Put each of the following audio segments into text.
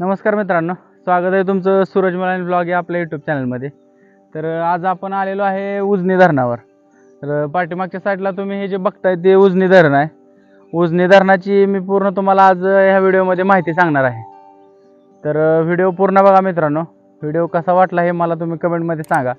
नमस्कार मित्रांनो स्वागत आहे तुमचं सूरज मलानी ब्लॉग या आपल्या यूट्यूब चॅनलमध्ये तर आज आपण आलेलो आहे उजनी धरणावर. तर पाठीमागच्या साईडला तुम्ही हे जे बघताय ते उजनी धरण आहे. उजनी धरणाची मी पूर्ण तुम्हाला आज ह्या व्हिडिओमध्ये माहिती सांगणार आहे. तर व्हिडिओ पूर्ण बघा मित्रांनो. व्हिडिओ कसा वाटला हे मला तुम्ही कमेंटमध्ये सांगा.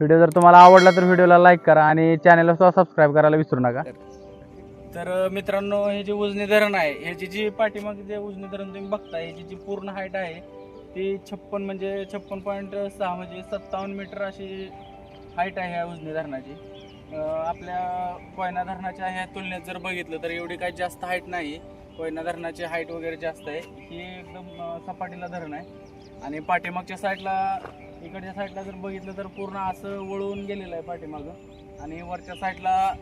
व्हिडिओ जर तुम्हाला आवडला तर व्हिडिओला लाईक करा आणि चॅनलला सुद्धा सबस्क्राईब करायला विसरू नका. तर मित्रांनो हे जे उजनी धरण आहे ह्याची जी पाठीमागे जे उजनी धरण तुम्ही बघताय ह्याची जी पूर्ण हाईट आहे ती छप्पन म्हणजे छप्पन पॉईंट सहा म्हणजे सत्तावन्न मीटर अशी हाईट आहे ह्या उजनी धरणाची. आपल्या कोयना धरणाच्या ह्या तुलनेत जर बघितलं तर एवढी काही जास्त हाईट नाही. कोयना धरणाची हाईट वगैरे जास्त आहे. ही एकदम सपाटीला धरण आहे. आणि पाठीमागच्या साईडला इकडच्या साईडला जर बघितलं तर पूर्ण असं वळून गेलेलं आहे पाठीमागं. आणि वरच्या साईडला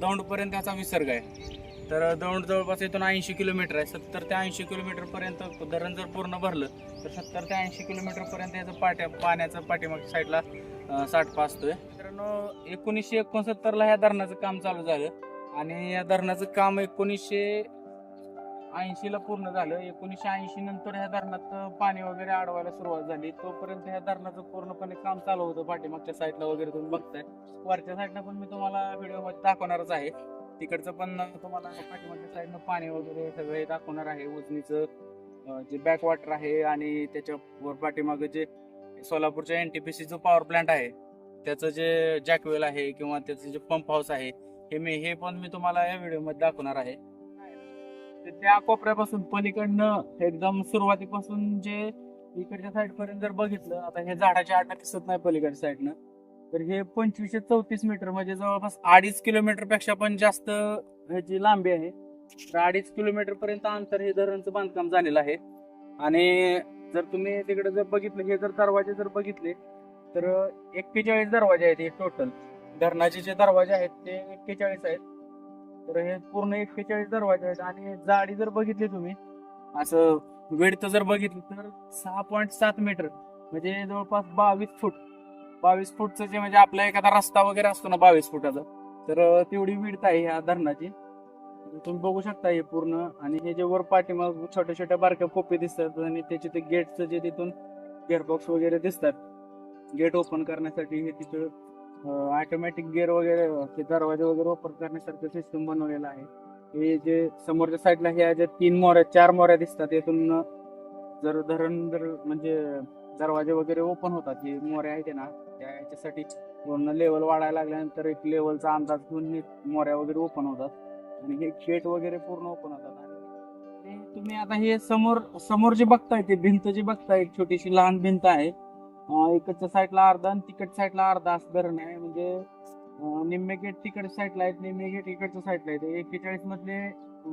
दौंडपर्यंत त्याचा विसर्ग आहे. तर दौंड जवळपास इथून ऐंशी किलोमीटर आहे. सत्तर ते ऐंशी किलोमीटरपर्यंत धरण जर पूर्ण भरलं तर सत्तर ते ऐंशी किलोमीटरपर्यंत याचं पाट्या पाण्याचं पाठीमागच्या साईडला साठपा असतोय. मित्रांनो एकोणीसशे एकोणसत्तरला ह्या धरणाचं काम चालू झालं. आणि या धरणाचं काम एकोणीसशे ऐंशीला पूर्ण झालं. एकोणीसशे ऐंशी नंतर ह्या धरणात पाणी वगैरे अडवायला सुरुवात झाली. तोपर्यंत ह्या धरणाचं पूर्णपणे काम चालू होतं पाठीमागच्या साईडला वगैरे तुम्ही बघताय. वरच्या साईडला पण मी तुम्हाला व्हिडिओमध्ये दाखवणारच आहे. तिकडचं पण तुम्हाला पाठीमागच्या साईडनं पाणी वगैरे सगळं दाखवणार आहे. उजनीचं जे बॅक वॉटर आहे आणि त्याच्यावर पाठीमागं जे सोलापूरच्या एन टी पी जो पॉवर प्लांट आहे त्याचं जे जॅकवेल आहे किंवा त्याचं जे पंप हाऊस आहे हे मी हे पण मी तुम्हाला या व्हिडिओमध्ये दाखवणार आहे. तर त्या कोपऱ्यापासून पलीकडनं एकदम सुरुवातीपासून जे इकडच्या साईड पर्यंत जर बघितलं आता हे झाडाच्या आडनं दिसत नाही पलीकडच्या साईडनं. तर हे पंचवीसशे चौतीस मीटर म्हणजे जवळपास अडीच किलोमीटरपेक्षा पण जास्त ह्याची लांबी आहे. तर अडीच किलोमीटर पर्यंत अंतर हे धरणचं बांधकाम झालेलं आहे. आणि जर तुम्ही तिकडे जर बघितलं हे जर दरवाजे जर बघितले तर एक्केचाळीस दरवाजे आहेत हे टोटल धरणाचे जे दरवाजे आहेत ते एक्केचाळीस आहेत. तर हे पूर्ण एक्केचाळीस दरवाजे आहेत आणि जाडी जर बघितली तुम्ही असं वेडत जर बघितली तर सहा पॉईंट सात मीटर म्हणजे जवळपास बावीस फूट. बावीस फूटचं जे म्हणजे आपला एखादा रस्ता वगैरे असतो ना बावीस फुटाचा तर तेवढी विडत आहे ह्या धरणाची. तुम्ही बघू शकता हे पूर्ण आणि हे जे वर पाठीमाग छोट्या छोट्या बारक्या कोपे दिसतात आणि त्याचे ते गेटचं जे तिथून गेअरबॉक्स वगैरे दिसतात. गेट ओपन करण्यासाठी हे तिथं ऑटोमॅटिक गेअर वगैरे ते दरवाजे वगैरे ओपन करण्यासारखं सिस्टम बनवलेलं आहे. हे जे समोरच्या साईडला ह्या ज्या तीन मोऱ्या चार मोऱ्या दिसतात यातून जर धरण जर म्हणजे दरवाजे वगैरे ओपन होतात जे मोऱ्या आहेत ना त्या याच्यासाठी पूर्ण लेवल वाढायला लागल्यानंतर एक लेवलचा अंदाज घेऊन हे मोऱ्या वगैरे ओपन होतात. आणि हे गेट वगैरे पूर्ण ओपन होतात. तुम्ही आता हे समोर समोर जे बघताय ते भिंत जी बघताय एक छोटीशी लहान भिंत आहे. इकडच्या साईडला अर्धा आणि तिकडच्या साईडला अर्धा असं धरण आहे. म्हणजे निम्मे गेट तिकडच्या साईडला आहेत निम्मे गेट इकडच्या साईडला आहेत. एक्केचाळीस मधले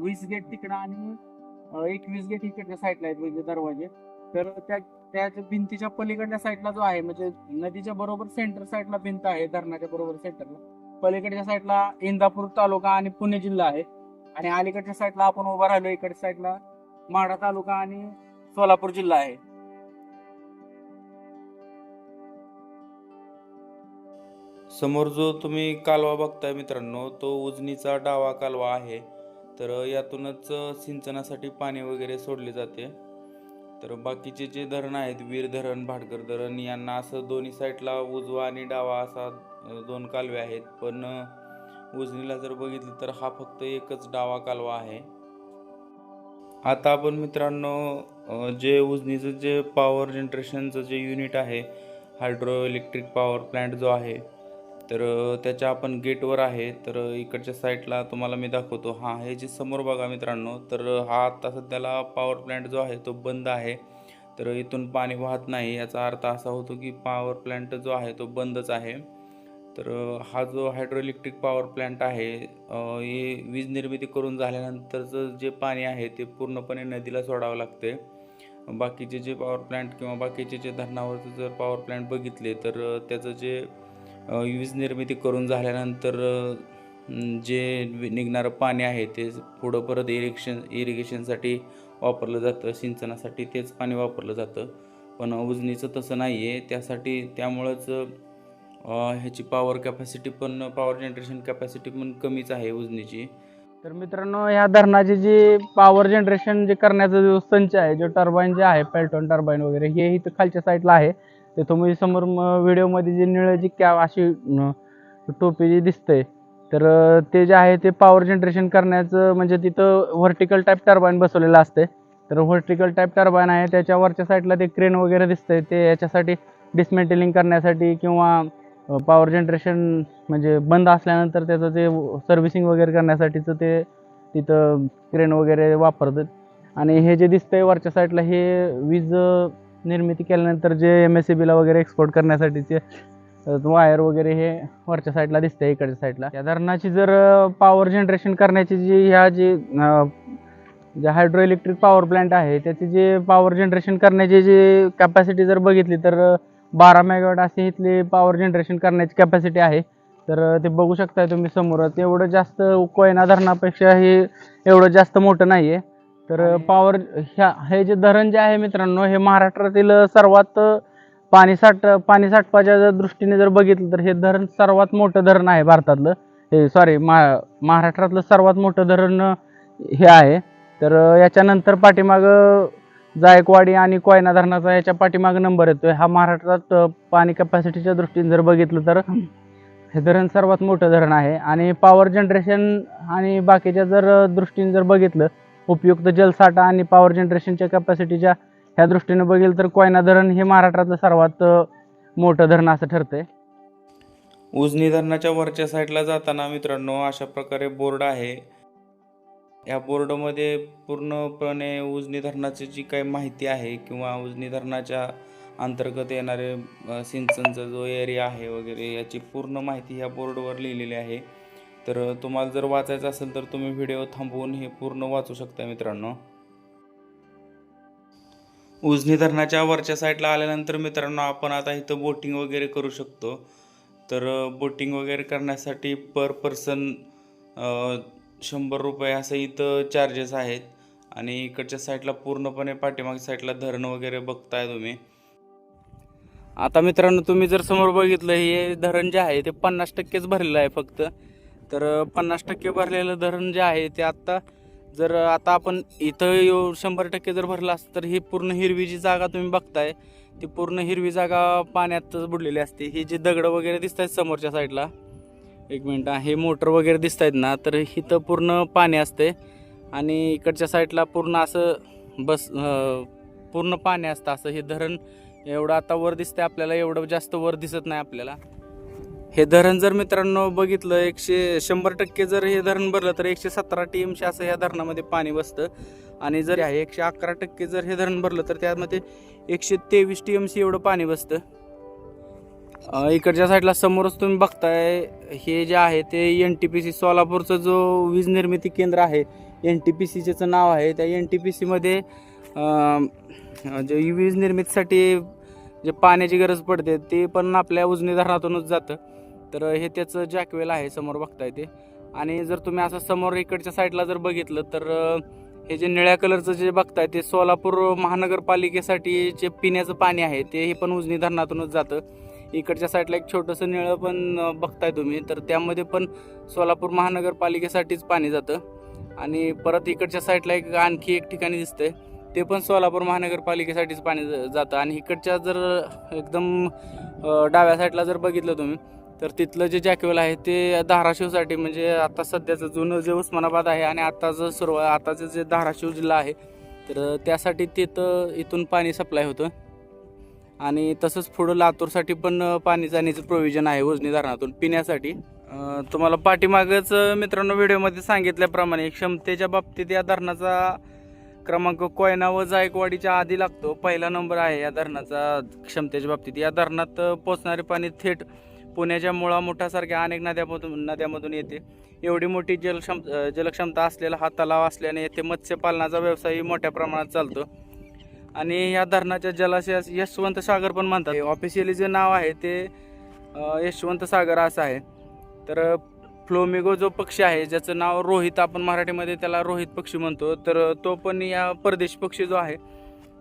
वीस गेट तिकडं आणि एकवीस गेट इकडच्या साईडला आहेत म्हणजे दरवाजे. तर त्या त्याच्या भिंतीच्या पलीकडच्या साईडला जो आहे म्हणजे नदीच्या बरोबर सेंटर साईडला भिंत आहे धरणाच्या बरोबर सेंटरला पलीकडच्या साईडला इंदापूर तालुका आणि पुणे जिल्हा आहे. आणि अलीकडच्या साईडला आपण उभा राहिलो इकडच्या साईडला माढा तालुका आणि सोलापूर जिल्हा आहे. समोर जो तुम्ही कालवा बघताय मित्रांनो तो उजनीचा डावा कालवा आहे. तर यातूनच सिंचनासाठी पाणी वगैरे सोडले जाते. तर बाकीचे जे धरण आहेत वीर धरण भाटकर धरण यांना असं दोन्ही साईडला उजवा आणि डावा असा दोन कालवे आहेत. पण उजनीला जर बघितलं तर हा फक्त एकच डावा कालवा आहे. आता आपण मित्रांनो जे उजनीचं जे पॉवर जनरेशनचं जे युनिट आहे हायड्रो इलेक्ट्रिक पॉवर प्लॅन्ट जो आहे तर त्याच्या आपण गेटवर आहे. तर इकडच्या साईडला तुम्हाला मी दाखवतो. हां हे जे समोर बघा मित्रांनो. तर हा आत्ता सध्याला पॉवर प्लॅन्ट जो आहे तो बंद आहे. तर इथून पाणी वाहत नाही. याचा अर्थ असा होतो की पॉवर प्लॅन्ट जो आहे तो बंदच आहे. तर हा जो हायड्रो इलेक्ट्रिक पॉवर प्लॅन्ट आहे हे वीज निर्मिती करून झाल्यानंतरचं जे पाणी आहे ते पूर्णपणे नदीला सोडावं लागते बाकीचे जे पॉवर प्लॅन्ट किंवा बाकीचे जे धरणावरचं जर पॉवर प्लॅन्ट बघितले तर त्याचं जे वीज निर्मिती करून झाल्यानंतर जे निघणारं पाणी आहे ते पुढं परत इरिक्शन इरिगेशनसाठी वापरलं जातं सिंचनासाठी तेच पाणी वापरलं जातं. पण उजनीचं तसं नाही आहे त्यासाठी त्यामुळंच ह्याची पॉवर कॅपॅसिटी पण पॉवर जनरेशन कॅपॅसिटी पण कमीच आहे उजनीची. तर मित्रांनो ह्या धरणाची जी पॉवर जनरेशन जे करण्याचा जो संच आहे जो टर्बाईन जे आहे पेल्टॉन टर्बाईन वगैरे हे इथं खालच्या साईडला आहे. ते तुम्ही समोर व्हिडिओमध्ये जे निळं जी कॅ अशी टोपी जी दिसते तर ते जे आहे ते पॉवर जनरेशन करण्याचं म्हणजे तिथं व्हर्टिकल टाईप टर्बाईन बसवलेलं असते. तर व्हर्टिकल टाईप टर्बाईन आहे त्याच्या वरच्या साईडला ते क्रेन वगैरे दिसते ते याच्यासाठी डिसमेंटलिंग करण्यासाठी किंवा पॉवर जनरेशन म्हणजे बंद असल्यानंतर त्याचं ते सर्व्हिसिंग वगैरे करण्यासाठीचं ते तिथं क्रेन वगैरे वापरतात. आणि हे जे दिसतंय वरच्या साईडला हे वीज निर्मिती केल्यानंतर जे एम एस सी बीला वगैरे एक्सपोर्ट करण्यासाठीचे वायर वगैरे हे वरच्या साईडला दिसते इकडच्या साईडला या धरणाची जर पॉवर जनरेशन करण्याची जी ह्या जी जे हायड्रो इलेक्ट्रिक पॉवर प्लांट आहे त्याची जे पॉवर जनरेशन करण्याची जी कॅपॅसिटी जर बघितली तर बारा मेगावॅट अशी इथली पॉवर जनरेशन करण्याची कॅपॅसिटी आहे. तर ते बघू शकताय तुम्ही समोरच एवढं जास्त कोयना धरणापेक्षा हे एवढं जास्त मोठं नाही आहे तर पॉवर ह्या हे जे धरण जे आहे मित्रांनो हे महाराष्ट्रातील सर्वात पाणी साठ पाणी साठपाच्या जर दृष्टीने जर बघितलं तर हे धरण सर्वात मोठं धरण आहे भारतातलं. हे सॉरी मा महाराष्ट्रातलं सर्वात मोठं धरण हे आहे. तर याच्यानंतर पाठीमागं जायकवाडी आणि कोयना धरणाचा याच्या पाठीमागं नंबर येतोय. हा महाराष्ट्रात पाणी कॅपॅसिटीच्या दृष्टीने जर बघितलं तर हे धरण सर्वात मोठं धरण आहे. आणि पॉवर जनरेशन आणि बाकीच्या जर दृष्टीने जर बघितलं उपयुक्त जलसाठा आणि पॉवर जनरेशनच्या कॅपॅसिटीच्या ह्या दृष्टीने बघेल तर कोयना धरण हे महाराष्ट्रातलं सर्वात मोठं धरण असं ठरतंय. उजनी धरणाच्या वरच्या साईडला जाताना मित्रांनो अशा प्रकारे बोर्ड आहे. या बोर्डमध्ये पूर्णपणे उजनी धरणाची जी काही माहिती आहे किंवा उजनी धरणाच्या अंतर्गत येणारे सिंचनचा जो एरिया आहे वगैरे याची पूर्ण माहिती ह्या बोर्डवर लिहिलेली आहे. तर तुम्हाला जर वाचायचं असेल तर तुम्ही व्हिडिओ थांबवून हे पूर्ण वाचू शकता मित्रांनो. उजनी धरणाच्या वरच्या साईडला आल्यानंतर मित्रांनो आपण आता इथं बोटिंग वगैरे करू शकतो. तर बोटिंग वगैरे करण्यासाठी पर पर्सन शंभर रुपये असं इथं चार्जेस आहेत. आणि इकडच्या साईडला पूर्णपणे पाठीमागच्या साईडला धरण वगैरे बघताय तुम्ही. आता मित्रांनो तुम्ही जर समोर बघितलं हे धरण जे आहे ते पन्नास टक्केच भरलेलं आहे फक्त. तर पन्नास टक्के भरलेलं धरण जे आहे ते आत्ता जर आता आपण इथं येऊ शंभर टक्के जर भरलं असतं तर ही पूर्ण हिरवी जी जागा तुम्ही बघताय ती पूर्ण हिरवी जागा पाण्यातच बुडलेली असते. ही जी दगडं वगैरे दिसत आहेत समोरच्या साईडला एक मिनटं हे मोटर वगैरे दिसत आहेत ना तर इथं पूर्ण पाणी असते आणि इकडच्या साईडला पूर्ण असं बस पूर्ण पाणी असतं असं हे धरण एवढं आता वर दिसतंय आपल्याला एवढं जास्त वर दिसत नाही आपल्याला. हे धरण जर मित्रांनो बघितलं एकशे शंभर टक्के जर हे धरण भरलं तर एकशे सतरा टी एमशी असं ह्या धरणामध्ये पाणी बसतं. आणि जर आहे एकशे अकरा टक्के जर हे धरण भरलं तर त्यामध्ये एकशे तेवीस टी एम सी एवढं पाणी बसतं. इकडच्या साईडला समोरच तुम्ही बघताय हे जे आहे ते एन टी पी सी सोलापूरचं जो वीज निर्मिती केंद्र आहे एन टी पी सीचं नाव आहे. त्या एन टी पी सीमध्ये जे वीज निर्मितीसाठी जे पाण्याची गरज पडते ते पण आपल्या उजनी धरणातूनच जातं. तर हे त्याचं जॅकवेल आहे समोर बघताय ते. आणि जर तुम्ही असं समोर इकडच्या साईडला जर बघितलं तर हे जे निळ्या कलरचं जे बघताय ते सोलापूर महानगरपालिकेसाठी जे पिण्याचं पाणी आहे ते हे पण उजनी धरणातूनच जातं. इकडच्या साईडला एक छोटंसं निळं पण बघताय तुम्ही. तर त्यामध्ये पण सोलापूर महानगरपालिकेसाठीच पाणी जातं. आणि परत इकडच्या साईडला एक आणखी एक ठिकाणी दिसतंय. ते पण सोलापूर महानगरपालिकेसाठीच पाणी जातं. आणि इकडच्या जर एकदम डाव्या साईडला जर बघितलं तुम्ही तर तिथलं जे जॅकवेल आहे ते धाराशिवसाठी म्हणजे आता सध्याचं जुनं जे उस्मानाबाद आहे आणि आत्ताचं सुरुवात आताचं जे धाराशिव जिल्हा आहे तर त्यासाठी तिथं इथून पाणी सप्लाय होतं. आणि तसंच पुढं लातूरसाठी पण पाणी जाण्याचं प्रोव्हिजन आहे उजनी धरणातून पिण्यासाठी. तुम्हाला पाठीमागच मित्रांनो व्हिडिओमध्ये सांगितल्याप्रमाणे क्षमतेच्या बाबतीत या धरणाचा क्रमांक कोयना व जायकवाडीच्या आधी लागतो. पहिला नंबर आहे या धरणाचा क्षमतेच्या बाबतीत. या धरणात पोचणारे पाणी थेट पुण्याच्या मुळामुठासारख्या अनेक नद्यामधून नद्यामधून येते. एवढी मोठी जलक्षम जलक्षमता असलेला हा तलाव असल्याने येथे मत्स्यपालनाचा व्यवसायही मोठ्या प्रमाणात चालतो. आणि या धरणाच्या जलाशयास यशवंत सागर पण म्हणतात. ऑफिशियली जे नाव आहे ते यशवंत सागर असं आहे. तर फ्लोमिगो जो पक्षी आहे ज्याचं नाव रोहित आपण मराठीमध्ये त्याला रोहित पक्षी म्हणतो तर तो पण या परदेशी पक्षी जो आहे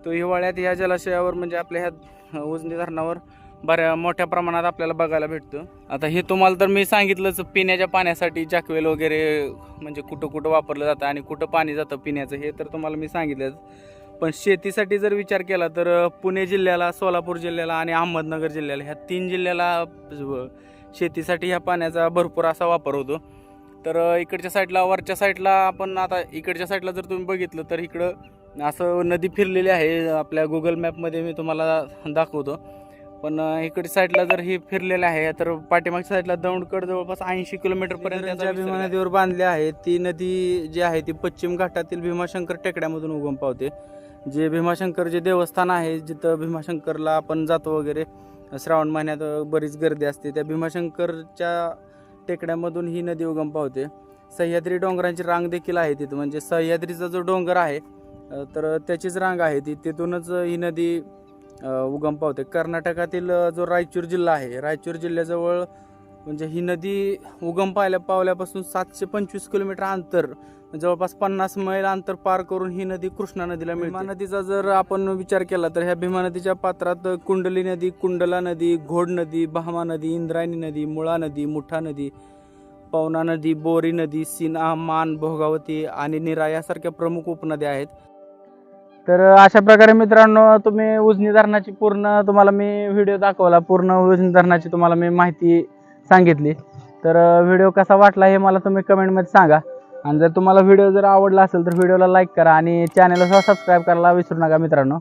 तो हिवाळ्यात या जलाशयावर म्हणजे आपल्या ह्या उजनी धरणावर बऱ्या मोठ्या प्रमाणात आपल्याला बघायला भेटतं. आता हे तुम्हाला तर मी सांगितलंच पिण्याच्या पाण्यासाठी जॅकवेल वगैरे म्हणजे कुठं कुठं वापरलं जातं आणि कुठं पाणी जातं पिण्याचं हे तर तुम्हाला मी सांगितलंच. पण शेतीसाठी जर विचार केला तर पुणे जिल्ह्याला सोलापूर जिल्ह्याला आणि अहमदनगर जिल्ह्याला ह्या तीन जिल्ह्याला शेतीसाठी ह्या पाण्याचा भरपूर असा वापर होतो. तर इकडच्या साईडला वरच्या साईडला आपण आता इकडच्या साईडला जर तुम्ही बघितलं तर इकडं असं नदी फिरलेली आहे. आपल्या गुगल मॅपमध्ये मी तुम्हाला दाखवतो. पण इकडच्या साईडला जर ही फिरलेलं आहे तर पाठीमागच्या साईडला दौंडकड जवळपास ऐंशी किलोमीटर पर्यंत भीमा नदीवर बांधली आहे ती नदी जी आहे ती पश्चिम घाटातील भीमाशंकर टेकड्यामधून उगम पावते. जे भीमाशंकर जे देवस्थान आहे जिथं भीमाशंकरला आपण जातो वगैरे श्रावण महिन्यात बरीच गर्दी असते त्या भीमाशंकरच्या टेकड्यामधून ही नदी उगम पावते. सह्याद्री डोंगरांची रांग देखील आहे तिथं म्हणजे सह्याद्रीचा जो डोंगर आहे तर त्याचीच रांग आहे ती. तिथूनच ही नदी उगम पावते. कर्नाटकातील जो रायचूर जिल्हा आहे रायचूर जिल्ह्याजवळ म्हणजे ही नदी उगम पाहिल्या पावल्यापासून सातशे पंचवीस किलोमीटर अंतर जवळपास पन्नास मैल अंतर पार करून ही नदी कृष्णा नदीला मिळते. भीमा नदीचा जर आपण विचार केला तर ह्या भीमा नदीच्या पात्रात कुंडली नदी कुंडला नदी घोड नदी भामा नदी इंद्रायणी नदी मुळा नदी मुठा नदी पवना नदी बोरी नदी सीना मान भोगावती आणि निरा यासारख्या प्रमुख उपनद्या आहेत. तर अशा प्रकारे मित्रांनो तुम्ही उजनी धरणाची पूर्ण तुम्हाला मी व्हिडिओ दाखवला. पूर्ण उजनी धरणाची तुम्हाला मी माहिती सांगितली. तर व्हिडिओ कसा वाटला हे मला तुम्ही कमेंटमध्ये सांगा. आणि जर तुम्हाला व्हिडिओ जर आवडला असेल तर व्हिडिओला लाईक करा आणि चॅनलला सबस्क्राईब करायला विसरू नका मित्रांनो.